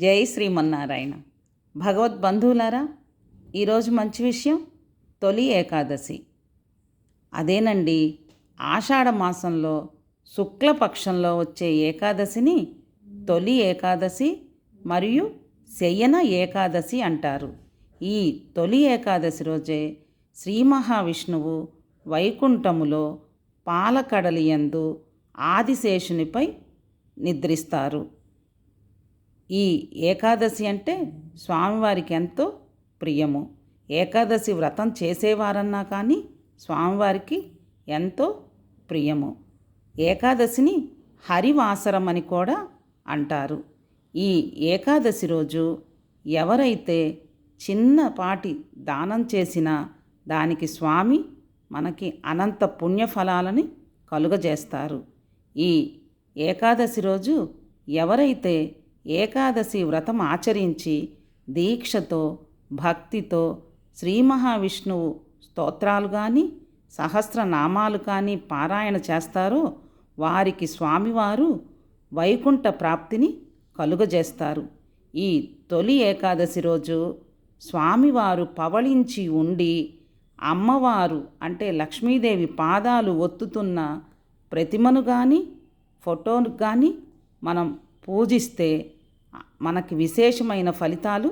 జై శ్రీమన్నారాయణ. భగవద్బంధువులారా ఈరోజు మంచి విషయం తొలి ఏకాదశి. అదేనండి ఆషాఢ మాసంలో శుక్లపక్షంలో వచ్చే ఏకాదశిని తొలి ఏకాదశి మరియు శయన ఏకాదశి అంటారు. ఈ తొలి ఏకాదశి రోజే శ్రీ మహావిష్ణువు వైకుంఠములో పాలకడలి యందు ఆదిశేషునిపై నిద్రిస్తారు. ఈ ఏకాదశి అంటే స్వామివారికి ఎంతో ప్రియము. ఏకాదశి వ్రతం చేసేవారన్నా కానీ స్వామివారికి ఎంతో ప్రియము. ఏకాదశిని హరివాసరం అని కూడా అంటారు. ఈ ఏకాదశి రోజు ఎవరైతే చిన్నపాటి దానం చేసినా దానికి స్వామి మనకి అనంత పుణ్యఫలాలని కలుగజేస్తారు. ఈ ఏకాదశి రోజు ఎవరైతే ఏకాదశి వ్రతం ఆచరించి దీక్షతో భక్తితో శ్రీ మహావిష్ణువు స్తోత్రాలు కానీ సహస్రనామాలు కానీ పారాయణ చేస్తారో వారికి స్వామివారు వైకుంఠ ప్రాప్తిని కలుగజేస్తారు. ఈ తొలి ఏకాదశి రోజు స్వామివారు పవళించి ఉండి అమ్మవారు అంటే లక్ష్మీదేవి పాదాలు ఒత్తుతున్న ప్రతిమను కానీ ఫోటోను కానీ మనం పూజిస్తే మనకి విశేషమైన ఫలితాలు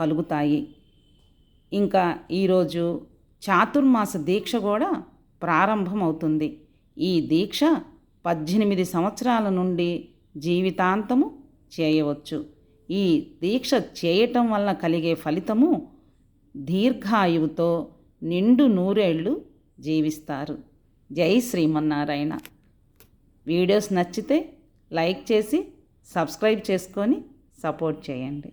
కలుగుతాయి. ఇంకా ఈరోజు చాతుర్మాస దీక్ష కూడా ప్రారంభమవుతుంది. ఈ దీక్ష పద్దెనిమిది సంవత్సరాల నుండి జీవితాంతము చేయవచ్చు. ఈ దీక్ష చేయటం వల్ల కలిగే ఫలితము దీర్ఘాయువుతో నిండు నూరేళ్ళు జీవిస్తారు. జై శ్రీమన్నారాయణ. వీడియోస్ నచ్చితే లైక్ చేసి సబ్స్క్రైబ్ చేసుకొని సపోర్ట్ చేయండి.